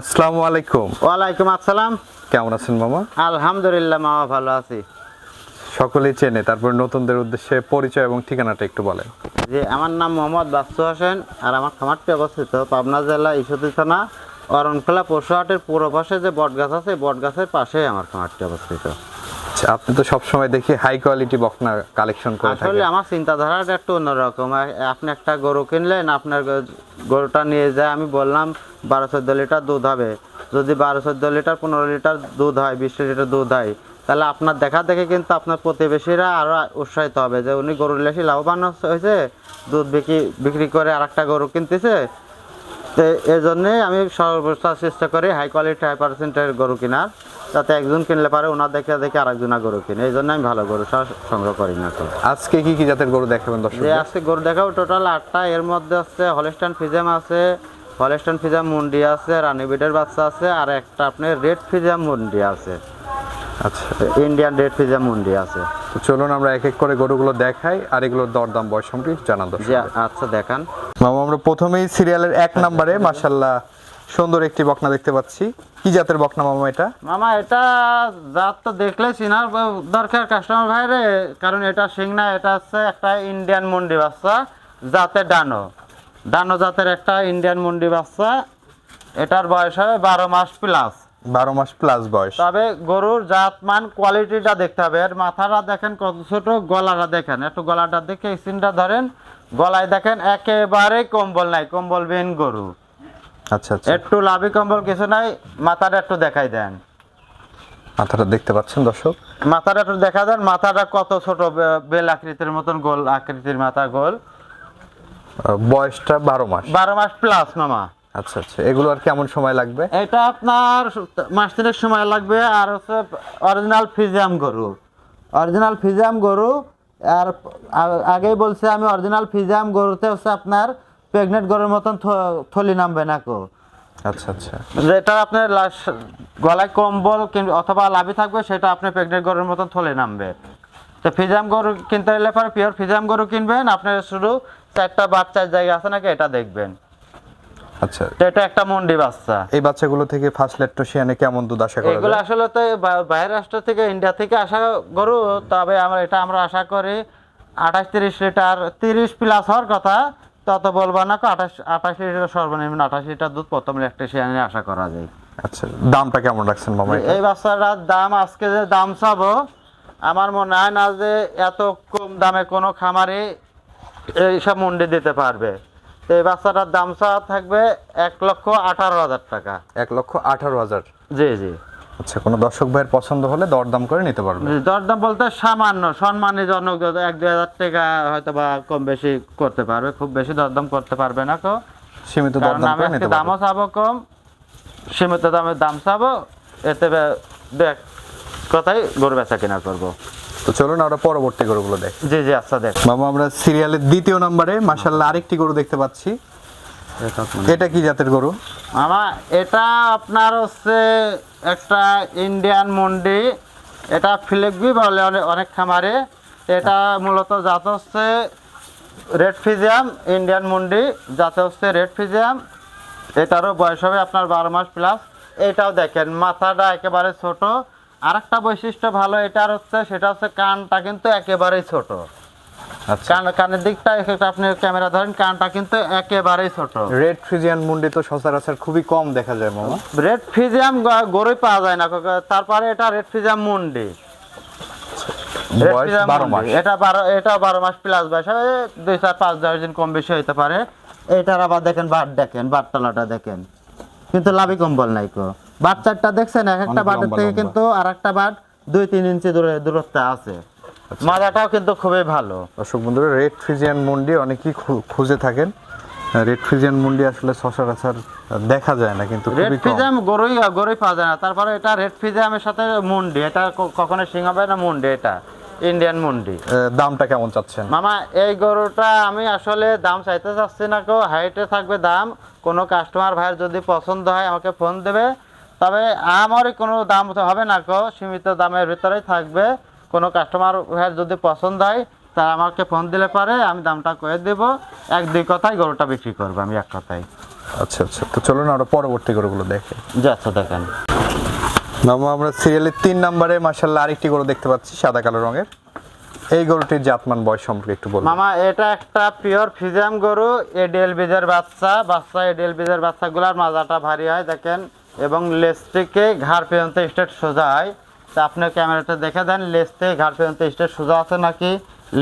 আসসালামু আলাইকুম। ওয়ালাইকুম আসসালাম। কেমন আছেন মামা? আলহামদুলিল্লাহ মামা ভালো আছি। সকলেই চেনে তারপর নতুনদের উদ্দেশ্যে পরিচয় এবং ঠিকানাটা একটু বলেন। যে আমার নাম মোহাম্মদ বাস্তু হোসেন আর আমার খামারটি অবস্থিত পাবনা জেলা ইসতি থানা অরণখোলা পশুহাটের পূর্ব পাশে যে বটগাছ আছে বটগাছের পাশে আমার খামারটি অবস্থিত। আচ্ছা, আপনি তো সব সময় দেখি হাই কোয়ালিটি বকনা কালেকশন করে থাকেন। আসলে আমার চিন্তাধারাটা একটু অন্যরকম। আপনি একটা গরু কিনলেন আপনার গরুটা নিয়ে যায় আমি বললাম বারো চোদ্দ লিটার দুধ হবে। যদি বারো চোদ্দ লিটার পনেরো লিটার দুধ হয় বিশ লিটার দুধ হয় তাহলে আপনার দেখা দেখে কিন্তু আপনার প্রতিবেশীরা আরও উৎসাহিত হবে যে উনি গরুর লেসি লাভবান হয়েছে দুধ বিক্রি বিক্রি করে আর একটা গরু কিনতেছে। তো এই জন্যে আমি সর্বোচ্চ চেষ্টা করি হাই কোয়ালিটি হাই পার্সেন্টের গরু কেনার। যাতে একজন কিনলে পারে ওনার দেখে দেখে আরেকজনা গরু কিনে। এই জন্য আমি ভালো গরু সংগ্রহ করি না তো আজকে কি কি জাতের গরু দেখাবেন দর্শক যে আজকে গরু দেখাবো টোটাল আটটা। এর মধ্যে আছে হলেস্টান ফিজাম আছে হলেস্টান ফিজাম মুন্ডি আছে রানীবিডের বাচ্চা আছে আর একটা আপনার রেড ফিজাম মুন্ডি আছে। আচ্ছা। ইন্ডিয়ান রেড ফিজাম মুন্ডি আছে। চলুন আমরা এক এক করে গরুগুলো দেখাই আর এগুলোর দরদাম বয়স সম্পর্কে দর্শক আচ্ছা দেখান। মামা আমরা প্রথমেই সিরিয়ালের এক নম্বরে মাশাল্লাহ সুন্দর একটি বকনা দেখতে পাচ্ছি। কি জাতের বকনা মামা এটা? মামা এটা জাত তো দেখলে চিনার দরকার কাস্টমার ভাইরে কারণ এটা সিংনা এটা হচ্ছে একটা ইন্ডিয়ান মুন্ডি বাচ্চা জাতে ডানো। ডানো জাতের একটা ইন্ডিয়ান মুন্ডি বাচ্চা এটার বয়স হবে বারো মাস প্লাস বারো মাস প্লাস বয়স। তবে গরুর জাত মান কোয়ালিটিটা দেখতে হবে। এর মাথাটা দেখেন কত ছোট গলাটা দেখেন। একটু গলাটা দেখে স্ক্রিনটা ধরেন গলায় দেখেন একেবারে কম্বল নাই কম্বল কম্বলবিহীন গরু। আচ্ছা আচ্ছা। একটু লাভি কম্বল কিছু নাই মাথাটা একটু দেখাই দেন। মাথাটা দেখতে পাচ্ছেন দর্শক? মাথাটা একটু দেখা দেন মাথাটা কত ছোট বেল আকৃতির মতন গোল আকৃতির মাথা গোল। বয়সটা বারো মাস। বারো মাস প্লাস মামা। আচ্ছা আচ্ছা। এগুলো আর কেমন সময় লাগবে? এটা আপনার মাস তিনেক সময় লাগবে আর হচ্ছে অরিজিনাল ফিজিয়াম গরু। অরিজিনাল ফিজিয়াম গরু আর আগেই বলছি আমি অরিজিনাল ফিজিয়াম গরুতে হচ্ছে আপনার প্রেগনেন্ট গরুর মতন থলি নামবে না কো। আচ্ছা আচ্ছা। যেটা আপনার লাশ- গলায় কম্বল অথবা লাভি থাকবে সেটা আপনার প্রেগনেন্ট গরুর মতন থলে নামবে। তো ফিজাম গরু কিনতে হলে পরে পিওর ফিজাম গরু কিনবেন আপনার শুধু চারটা বাচ্চার জায়গা আছে নাকি এটা দেখবেন। আচ্ছা। এটা একটা মন্ডি বাচ্চা। এই বাচ্চাগুলো থেকে ফার্স্ট লেট্টোসিয়ানে কেমন দুধ আশা করা এগুলো আসলে তো বাইরের রাষ্ট্র থেকে ইন্ডিয়া থেকে আসা গরু তবে আমরা এটা আমরা আশা করি আঠাশ তিরিশ লিটার তিরিশ প্লাস হওয়ার কথা। তত বলব না আঠাশ আঠাশ লিটার সর্বনিম্ন আঠাশ লিটার দুধ প্রথম ইলেকট্রিশিয়ানে আশা করা যায়। আচ্ছা দামটা কেমন রাখছেন মামা এই বাচ্চাটার দাম আজকে যে দাম চাবো আমার মনে হয় না যে এত কম দামে কোনো খামারে এইসব মন্ডি দিতে পারবে। তো এই বাচ্চাটার দাম চাওয়া থাকবে এক লক্ষ আঠারো হাজার টাকা। এক লক্ষ আঠারো হাজার? জি জি। আচ্ছা কোনো দর্শক ভাইয়ের পছন্দ হলে দরদাম করে নিতে পারবে। দরদাম বলতে সামান্য সম্মানীজনক এক দুই হাজার টাকা হয়তো বা কম বেশি করতে পারবে খুব বেশি দরদাম করতে পারবে না তো সীমিত দরদাম করে নিতে দামও পারবে চাবো কম সীমিত দামের দাম চাবো এতে দেখ কথাই গরু বেচা কেনা করব। তো চলুন আমরা পরবর্তী গরুগুলো দেখ। জি জি আচ্ছা দেখ। মামা আমরা সিরিয়ালের দ্বিতীয় নম্বরে মাশাল্লাহ আরেকটি গরু দেখতে পাচ্ছি। এটা কি জাতের গরু? আমার এটা আপনার হচ্ছে একটা ইন্ডিয়ান মন্ডি। এটা ফিলেকবি বলে অনেক খামারে। এটা মূলত জাত হচ্ছে রেড ফিজিয়াম ইন্ডিয়ান মন্ডি। যাতে হচ্ছে রেড ফিজিয়াম। এটারও বয়স হবে আপনার বারো মাস প্লাস এটাও দেখেন মাথাটা একেবারে ছোট। আর একটা বৈশিষ্ট্য ভালো এটার হচ্ছে সেটা হচ্ছে কানটা কিন্তু একেবারেই ছোট। কান কানের দিকটা আপনি ক্যামেরা ধরেন কানটা কিন্তু একেবারেই ছোট। রেড মুন্ডি তো সচরাচর খুবই কম দেখা যায় মামা। রেড ফিজিয়াম গরুই পাওয়া যায় না তারপরে এটা রেড ফিজিয়াম মুন্ডি। রেড বয়স ফিজিয়াম বারো মাস। মুন্ডি। এটা বারো এটা বারো মাস প্লাস বয়স। দুই চার পাঁচ দশ দিন কম বেশি হইতে পারে। এইটার আবার দেখেন বাট দেখেন বাটতলাটা দেখেন। কিন্তু লাভি কম্বল নাই কো। দেখছেন এক একটা বাটের থেকে কিন্তু আর একটা বাট দুই তিন ইঞ্চি দূরে দূরত্ব আছে। আচ্ছা। মাজাটাও কিন্তু খুবই ভালো। দর্শক বন্ধুরা রেড ফ্রিজিয়ান মুন্ডি অনেকেই খুঁজে থাকেন। রেড ফ্রিজিয়ান মুন্ডি আসলে সচরাচর দেখা যায় না কিন্তু রেড ফিজাম গরুই গরুই পাওয়া যায় না। তারপরে এটা রেড ফিজামের সাথে মুন্ডি এটা কখনো সিং হবে না মুন্ডি এটা ইন্ডিয়ান মুন্ডি। দামটা কেমন চাচ্ছেন? মামা এই গরুটা আমি আসলে দাম চাইতে চাচ্ছি না কেউ হাইটে থাকবে দাম। কোনো কাস্টমার ভাইয়ের যদি পছন্দ হয় আমাকে ফোন দেবে। তবে আমারই কোনো দাম তো হবে না কেউ সীমিত দামের ভিতরেই থাকবে। কোনো কাস্টমার ভাইয়ের যদি পছন্দ হয় তা আমাকে ফোন দিলে পারে আমি দামটা করে দেবো। এক দুই কথায় গরুটা বিক্রি করব আমি এক কথায়। আচ্ছা আচ্ছা তো চলুন আমরা পরবর্তী গরুগুলো দেখে। আচ্ছা দেখেন। মামা আমরা সিরিয়ালের তিন নম্বরে মাসাল্লাহ আরেকটি গরু দেখতে পাচ্ছি সাদা কালো রঙের। এই গরুটির জাতমান বয়স সম্পর্কে একটু বলুন। মামা এটা একটা পিওর ফিজাম গরু এডিএল বীজের বাচ্চা। বাচ্চা এডিএল বীজের বাচ্চাগুলোর মাজাটা ভারী হয় দেখেন। এবং লেজটিকে ঘাড় পর্যন্ত স্টেট সোজা হয়। তা আপনি ক্যামেরাটা দেখে দেন লেস থেকে ঘাড় পর্যন্ত স্টেজ সোজা আছে নাকি?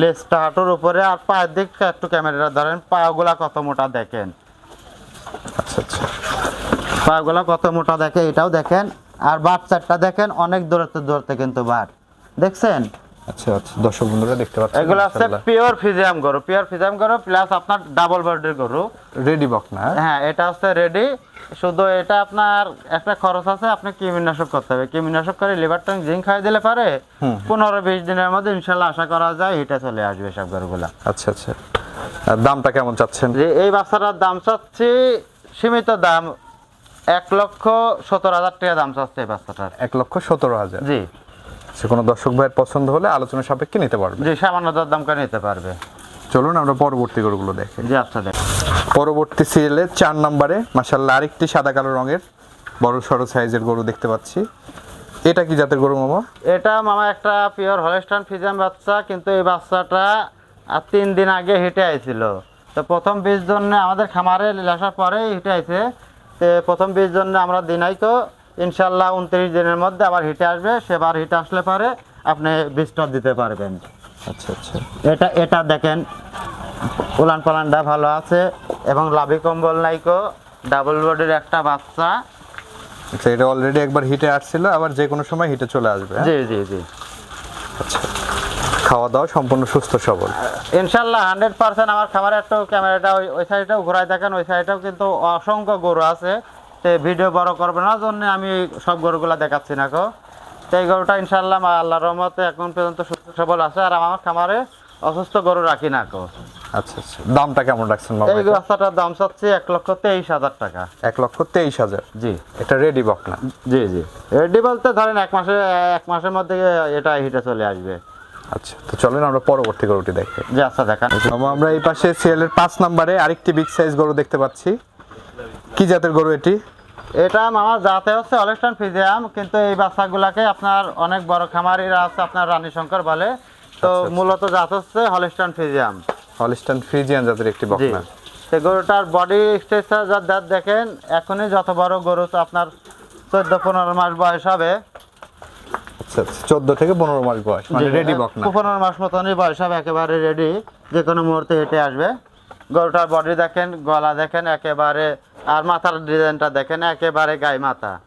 লেসটা হাঁটুর উপরে আর পায়ের দিক একটু ক্যামেরাটা ধরেন পাগুলা কত মোটা দেখেন? আচ্ছা আচ্ছা। পাগুলা কত মোটা দেখে এটাও দেখেন আর বাচ্চারটা দেখেন অনেক দূরত্ব দূরত্বে কিন্তু বাট দেখছেন? আচ্ছা আচ্ছা। দর্শক বন্ধুরা দেখতে পাচ্ছেন এগুলো হচ্ছে পিওর ফিজিয়াম গরু পিওর ফিজিয়াম গরু প্লাস আপনার ডাবল গরু। রেডি বক না? হ্যাঁ? এটা হচ্ছে রেডি শুধু এটা আপনার একটা খরচ আছে আপনি কৃমিনাশক করতে হবে। কৃমিনাশক করে লিভার জিঙ্ক খাই দিলে পারে। পনেরো বিশ দিনের মধ্যে ইনশাল্লাহ আশা করা যায় এটা চলে আসবে সব গরুগুলা। আচ্ছা আচ্ছা। আর দামটা কেমন চাচ্ছেন? যে এই বাচ্চাটার দাম চাচ্ছি সীমিত দাম এক লক্ষ সত্তর হাজার টাকা দাম চাচ্ছে এই বাচ্চাটার। এক লক্ষ সতেরো হাজার। জি। সে কোনো দর্শক ভাইয়ের পছন্দ হলে আলোচনা সাপেক্ষে নিতে পারবে। জি সামান্য দর দাম করে নিতে পারবে। চলুন আমরা পরবর্তী গরুগুলো দেখি। জি আচ্ছা দেখ। পরবর্তী সিরিয়ালে চার নম্বরে মাসাল্লাহ আরেকটি সাদা কালো রঙের বড় সড়ো সাইজের গরু দেখতে পাচ্ছি। এটা কি জাতের গরু মামা? এটা মামা একটা পিওর হলেস্টান ফিজাম বাচ্চা কিন্তু এই বাচ্চাটা আর তিন দিন আগে হেঁটে আইছিল। তো প্রথম বীজ জন্য আমাদের খামারে আসার পরে হেঁটে আইছে। তো প্রথম বীজ জন্য আমরা দিনাইকো ইনশাল্লাহ উনত্রিশ দিনের মধ্যে আবার হিটে আসবে সেবার হিটে আসলে পরে আপনি বীজটা দিতে পারবেন। আচ্ছা আচ্ছা। এটা এটা দেখেন উলান পালানটা ভালো আছে এবং লাভি কম্বল নাইকো ডাবল বডির একটা বাচ্চা। আচ্ছা এটা অলরেডি একবার হিটে আসছিল আবার যে কোনো সময় হিটে চলে আসবে হ্যাঁ? জি জি জি। আচ্ছা খাওয়া দাওয়া সম্পূর্ণ সুস্থ সবল। ইনশাল্লাহ হান্ড্রেড পার্সেন্ট আমার খামারে একটু ক্যামেরাটা ওই ওই সাইডটাও ঘোরায় দেখেন ওই সাইডটাও কিন্তু অসংখ্য গরু আছে। তো ভিডিও বড় করবে না জন্য আমি সব গরুগুলা দেখাচ্ছি না কো তো এই গরুটা ইনশাল্লাহ মা আল্লাহর রহমতে এখন পর্যন্ত সুস্থ সবল আছে আর আমার খামারে অসুস্থ গরু রাখি না কো আচ্ছা আচ্ছা। দামটা কেমন রাখছেন মামা এই বাচ্চাটার দাম চাচ্ছি এক লক্ষ তেইশ হাজার টাকা। এক লক্ষ তেইশ হাজার? জি। এটা রেডি বক না? জি জি। রেডি বলতে ধরেন এক মাসে এক মাসের মধ্যে এটা হিটে চলে আসবে। আচ্ছা তো চলেন আমরা পরবর্তী গরুটি দেখি। জি আচ্ছা দেখান। আমরা এই পাশে পাঁচ নম্বরে আরেকটি বিগ সাইজ গরু দেখতে পাচ্ছি। কি জাতের গরু এটি? এটা মামা জাতে হচ্ছে অলেস্টান ফিজিয়াম কিন্তু এই বাচ্চাগুলাকে আপনার অনেক বড় খামারিরা আছে আপনার রানী শঙ্কর বলে। তো আচ্ছা, আচ্ছা। মূলত জাত হচ্ছে হলিস্টান ফিজিয়াম। হলিস্টান ফ্রিজিয়ান জাতের একটি বকনা। সে গরুটার বডি স্ট্রাকচার যা দাঁত দেখেন এখনই যত বড় গরু তো আপনার চোদ্দ পনেরো মাস বয়স হবে। আচ্ছা চোদ্দ থেকে পনেরো মাস বয়স মানে রেডি বকনা। পনেরো মাস মতনই বয়স হবে একেবারে রেডি যে কোনো মুহূর্তে হেঁটে আসবে। গরুটার বডি দেখেন গলা দেখেন একেবারে আর মাথার ডিজাইনটা দেখেন একেবারে গায়ে মাথা।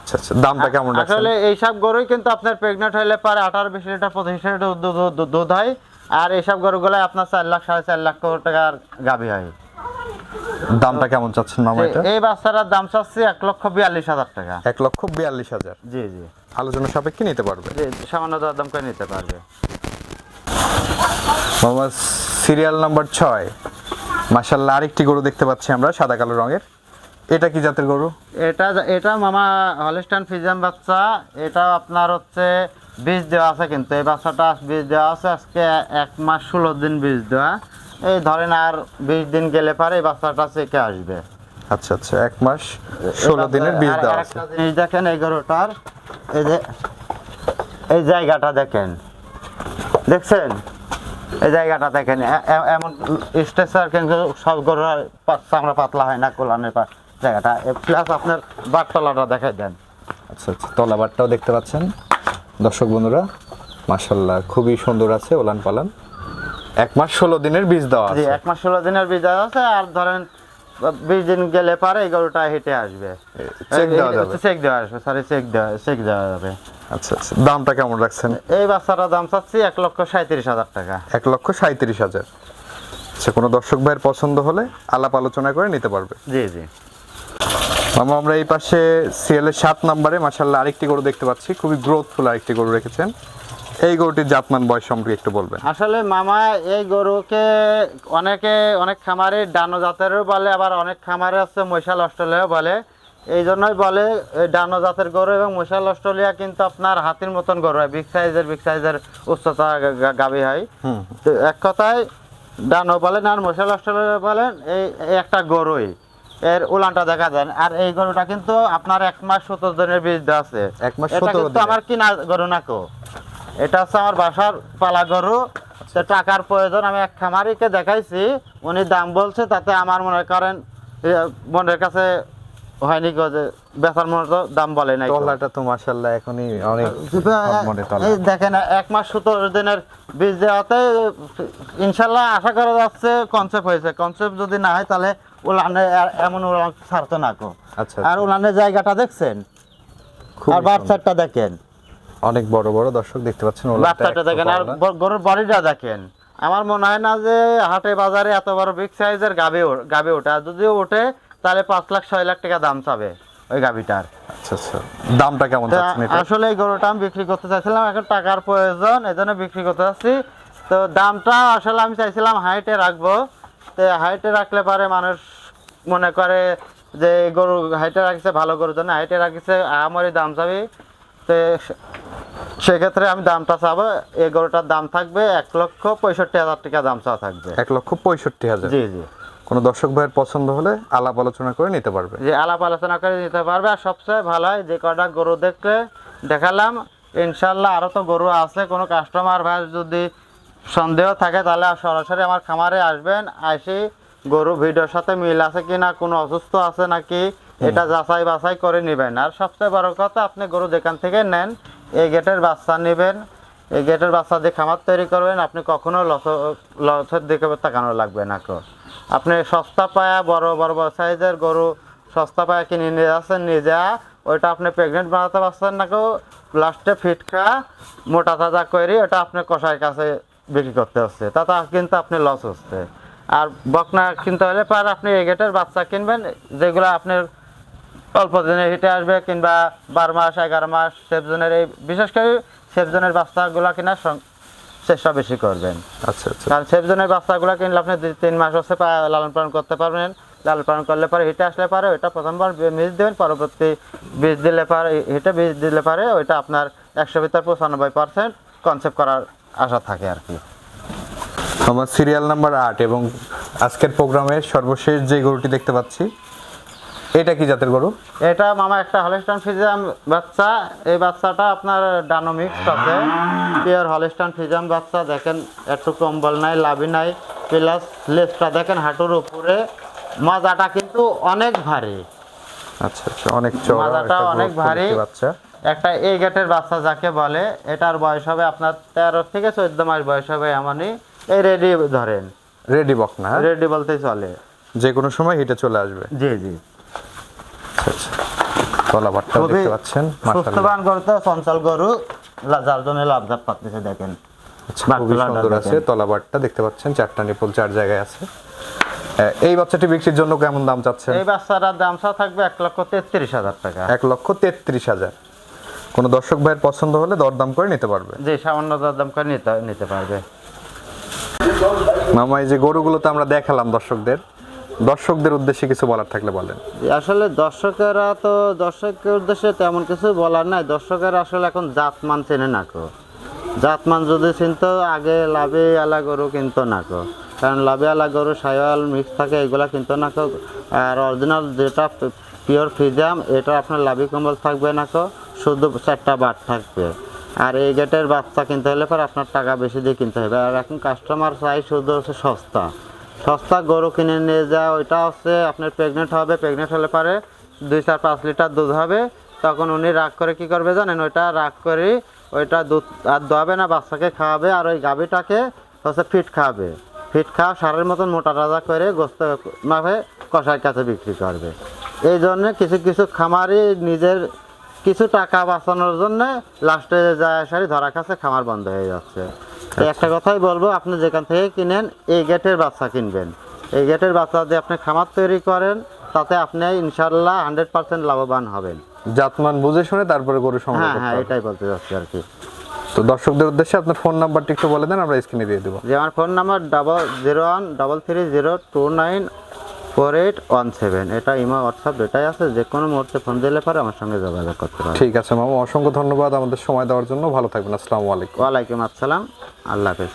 আচ্ছা আচ্ছা দামটা কেমন আসলে এইসব গরুই কিন্তু আপনার প্রেগনেন্ট হলে পারে আঠারো বিশ লিটার পঁচিশ লিটার দুধ- হয়। আর এইসব গরুগুলো আপনার চার লাখ সাড়ে চার লাখ টাকার গাভী হয়। দামটা কেমন চাচ্ছেন মামা এটা? এই বাচ্চাটার দাম চাচ্ছি এক লক্ষ বিয়াল্লিশ হাজার টাকা। এক লক্ষ বিয়াল্লিশ হাজার? জি জি। আলোচনা সাপেক্ষে নিতে পারবে। সামান্য দরদাম করে নিতে পারবে। মামা সিরিয়াল নাম্বার ছয়। মাসাল্লাহ আরেকটি গরু দেখতে পাচ্ছি আমরা সাদা কালো রঙের। এটা কি জাতের গরু? এটা এটা মামা হলিস্টান ফিজাম বাচ্চা। এটা আপনার হচ্ছে বীজ দেওয়া আছে কিন্তু। এই বাচ্চাটা বীজ দেওয়া আছে আজকে এক মাস ষোলো দিন বীজ দেওয়া। এই ধরেন আর বিশ দিন গেলে পারে এই বাচ্চাটা চেকে আসবে। আচ্ছা আচ্ছা এক মাস ষোলো দিনের বীজ দেওয়া আছে। জিনিস দেখেন এই গরুটার এই যে এই জায়গাটা দেখেন। দেখছেন? এই জায়গাটা দেখেন এমন স্ট্রেচার কিন্তু সব গরুর চামড়া পাতলা হয় না কোলানের জায়গাটা। প্লাস আপনার বাটতলাটা দেখাই দেন। আচ্ছা আচ্ছা তলাবারটাও দেখতে পাচ্ছেন। দর্শক বন্ধুরা মাসাল্লাহ খুবই সুন্দর আছে ওলান পালান। এক মাস ষোলো দিনের বীজ দেওয়া আছে। এক মাস ষোলো দিনের বীজ দেওয়া আছে আর ধরেন বিশ দিন গেলে পারে এই গরুটা হেঁটে আসবে। চেক দেওয়া যাবে। চেক দেওয়া আসবে সরি চেক দেওয়া চেক দেওয়া যাবে। আচ্ছা আচ্ছা। দামটা কেমন রাখছেন? এই বাচ্চাটার দাম চাচ্ছি এক লক্ষ সাঁত্রিশ হাজার টাকা। এক লক্ষ সাঁত্রিশ হাজার। আচ্ছা কোনো দর্শক ভাইয়ের পছন্দ হলে আলাপ আলোচনা করে নিতে পারবে। জি জি। মামা আমরা এই পাশে সিএলের সাত নম্বরে মাসাল্লাহ আরেকটি গরু দেখতে পাচ্ছি। খুবই গ্রোথফুল আরেকটি গরু রেখেছেন। এই গরুটির জাতমান বয়স সম্পর্কে একটু বলবেন। আসলে মামা এই গরুকে অনেকে অনেক খামারে ডানো জাতেরও বলে আবার অনেক খামারে আছে মৈশাল অস্ট্রেলিয়াও বলে। এই জন্যই বলে ডানো জাতের গরু এবং মৈশাল অস্ট্রেলিয়া কিন্তু আপনার হাতির মতন গরু হয়। বিগ সাইজের বিগ সাইজের উচ্চতা গা- গা- হয়। তো এক কথায় ডানো বলেন আর মশাল অস্ট্রেলিয়া বলেন এই একটা গরুই। এর উলানটা দেখা যায়। আর এই গরুটা কিন্তু আপনার এক মাস সত্তর দিনের বীজ আছে। এক মাস এটা কিন্তু আমার কিনা গরু না কো। এটা হচ্ছে আমার বাসার পালা গরু। টাকার প্রয়োজন আমি এক খামারিকে দেখাইছি। উনি দাম বলছে তাতে আমার মনে করেন মনের কাছে হয়নি গো যে মতো দাম বলে নাই তলাটা তো মাশাল্লাহ এখনই অনেক তলা। এই দেখেন এক মাস সতেরো দিনের বীজ দেওয়াতে ইনশাল্লাহ আশা করা যাচ্ছে কনসেপ্ট হয়েছে। কনসেপ্ট যদি না হয় তাহলে উলানে এমন উলান ছাড়তো না কো আচ্ছা আর উলানের জায়গাটা দেখছেন? আর বাচ্চাটা দেখেন। অনেক বড় বড় দর্শক দেখতে পাচ্ছেন বাচ্চাটা দেখেন আর গরুর বডিটা দেখেন। আমার মনে হয় না যে হাটে বাজারে এত বড় বিগ সাইজের গাবে গাবে ওঠে। আর যদিও ওঠে তাহলে পাঁচ লাখ ছয় লাখ টাকা দাম চাবে ওই গাবিটার আচ্ছা আচ্ছা। দামটা কেমন আসলে এই গরুটা আমি বিক্রি করতে চাইছিলাম এখন টাকার প্রয়োজন এই জন্য বিক্রি করতে চাচ্ছি। তো দামটা আসলে আমি চাইছিলাম হাইটে রাখব। তো হাইটে রাখলে পারে মানুষ মনে করে যে গরু হাইটে রাখছে ভালো গরুর জন্য হাইটে রাখছে আমারই দাম চাবি। তো সেক্ষেত্রে আমি দামটা চাবো এই গরুটার দাম থাকবে এক লক্ষ পঁয়ষট্টি হাজার টাকা দাম চাওয়া থাকবে। এক লক্ষ পঁয়ষট্টি হাজার। জি জি। কোনো দর্শক ভাইয়ের পছন্দ হলে আলাপ আলোচনা করে নিতে পারবে। যে আলাপ আলোচনা করে নিতে পারবে আর সবচেয়ে ভালো হয় যে কটা গরু দেখলে দেখালাম ইনশাল্লাহ আরও তো গরু আছে কোনো কাস্টমার ভাই যদি সন্দেহ থাকে তাহলে সরাসরি আমার খামারে আসবেন আসি গরু ভিডিওর সাথে মিল আছে কি না কোনো অসুস্থ আছে নাকি এটা যাচাই বাছাই করে নেবেন। আর সবচেয়ে বড় কথা আপনি গরু যেখান থেকে নেন এই গেটের বাচ্চা নেবেন এই গেটের বাচ্চা দিয়ে খামার তৈরি করবেন আপনি কখনো লস লসের দিকে তাকানো লাগবে না আপনি সস্তা পায়া, বড় বড় বড় সাইজের গরু সস্তা পায়া কিনে নিয়ে যাচ্ছেন যা। ওইটা আপনি প্রেগনেন্ট বানাতে পারছেন না কেউ। লাস্টে ফিট খা, মোটা তাজা করে ওটা আপনি কষাই কাছে বিক্রি করতে হচ্ছে। তাতে কিন্তু আপনি লস হচ্ছে। আর বকনা কিনতে হলে পার আপনি এই গেটের বাচ্চা কিনবেন, যেগুলো আপনার অল্প দিনে হিটে আসবে কিংবা বারো মাস, এগারো মাস সেফজনের এই, বিশেষ করে সেফজনের বাচ্চাগুলো কেনার চেষ্টা বেশি করবেন। আচ্ছা আচ্ছা। কারণ সেফজনের বাচ্চাগুলো কিনলে আপনি তিন মাস হচ্ছে লালন পালন করতে পারবেন। লালন পালন করলে পরে হিটে আসলে পারে ওইটা প্রথমবার বীজ দেবেন পরবর্তী বীজ দিলে পারে হিটে বীজ দিলে পারে ওইটা আপনার একশো ভিতর পঁচানব্বই পার্সেন্ট কনসেপ্ট করার আশা থাকে আর কি। আমার সিরিয়াল নাম্বার আট এবং আজকের প্রোগ্রামের সর্বশেষ যে গরুটি দেখতে পাচ্ছি এটা কি জাতের গরু? এটা মামা একটা হলিস্টান ফিজাম বাচ্চা। এই বাচ্চাটা আপনার ডানোমিক্স আছে। পিওর হলিস্টান ফিজাম বাচ্চা। দেখেন একটু কম্বল নাই লাভি নাই। প্লাস লেজটা দেখেন হাঁটুর উপরে। মাজাটা কিন্তু অনেক ভারী। আচ্ছা আচ্ছা অনেক চড়া মাজাটা অনেক ভারী। বাচ্চা একটা এই গেটের বাচ্চা যাকে বলে এটার বয়স হবে আপনার তেরো থেকে চোদ্দ মাস বয়স হবে এমনই। এই রেডি ধরেন। রেডি বক না হ্যাঁ? রেডি বলতেই চলে। যে কোনো সময় হিটে চলে আসবে। জি জি। আচ্ছা আচ্ছা তলাবারটা খুবই দেখতে পাচ্ছেন সুস্থবান গরু তো চঞ্চল গরু যার জন্য পাচ্ছে দেখেন। আচ্ছা, খুবই সুন্দর আছে দেখেন। তলাবারটা দেখতে পাচ্ছেন চারটা নিপল চার জায়গায় আছে। এই বাচ্চাটি বিক্রির জন্য কেমন দাম চাচ্ছেন? এই বাচ্চাটার দাম চা থাকবে এক লক্ষ তেত্রিশ হাজার টাকা। এক লক্ষ তেত্রিশ হাজার। কোনো দর্শক ভাইয়ের পছন্দ হলে দরদাম করে নিতে পারবে। যে সামান্য দাম করে নিতে নিতে পারবে। মামা এই যে গরুগুলো তো আমরা দেখালাম দর্শকদের দর্শকদের উদ্দেশ্যে কিছু বলার থাকলে বলেন। আসলে দর্শকেরা তো, দর্শকের উদ্দেশ্যে তেমন কিছু বলার নাই। দর্শকেরা আসলে এখন জাতমান চেনে না কো। জাতমান যদি চিনতো, আগে লাভে আলা গরু কিনতো না কো। কারণ লাভে আলা গরু সায়াল মিক্স থাকে, এগুলা কিনতো না কো। আর অরিজিনাল যেটা পিওর ফিজাম এটা আপনার লাভি কম্বল থাকবে না কো। শুধু চারটা বাট থাকবে। আর এই গেটের বাচ্চা কিনতে হলে পর আপনার টাকা বেশি দিয়ে কিনতে হবে। আর এখন কাস্টমার চাই শুধু হচ্ছে সস্তা। সস্তা গরু কিনে নিয়ে যায়, ওইটা হচ্ছে আপনার প্রেগনেন্ট হবে প্রেগনেন্ট হলে পারে দুই চার পাঁচ লিটার দুধ হবে। তখন উনি রাগ করে কি করবে জানেন? ওইটা রাগ করে ওইটা দুধ আর দোয়াবে না, বাচ্চাকে খাওয়াবে আর ওই গাভীটাকে হচ্ছে ফিট খাওয়াবে। ফিট খাওয়া সারের মতন মোটা রাজা করে গোস্ত মাফে কষার কাছে বিক্রি করবে। এই জন্য কিছু কিছু খামারি নিজের কিছু টাকা বাঁচানোর জন্য লাস্টে যায় সারি ধরা কাছে খামার বন্ধ হয়ে যাচ্ছে। একটা কথাই বলব আপনি যেখান থেকে কিনেন এই গেটের বাচ্চা কিনবেন। এই গেটের বাচ্চা দিয়ে আপনি খামার তৈরি করেন তাতে আপনি ইনশাল্লাহ হান্ড্রেড পার্সেন্ট লাভবান হবেন। জাতমান বুঝে শুনে তারপরে গরু সংগ্রহ হ্যাঁ হ্যাঁ এটাই বলতে চাচ্ছি আর কি। তো দর্শকদের উদ্দেশ্যে আপনার ফোন নাম্বারটি একটু বলে দেন আমরা স্ক্রিনে দিয়ে দেবো। যে আমার phone number double zero one double three zero two nine four eight one seven এটা ইমা হোয়াটসঅ্যাপ এটাই আছে যে কোনো মুহূর্তে ফোন দিলে পরে আমার সঙ্গে যোগাযোগ করতে পারেন ঠিক আছে মামা অসংখ্য ধন্যবাদ আমাদের সময় দেওয়ার জন্য। ভালো থাকবেন আসসালামু আলাইকুম। ওয়ালাইকুম আসসালাম। আল্লাহ হাফেজ।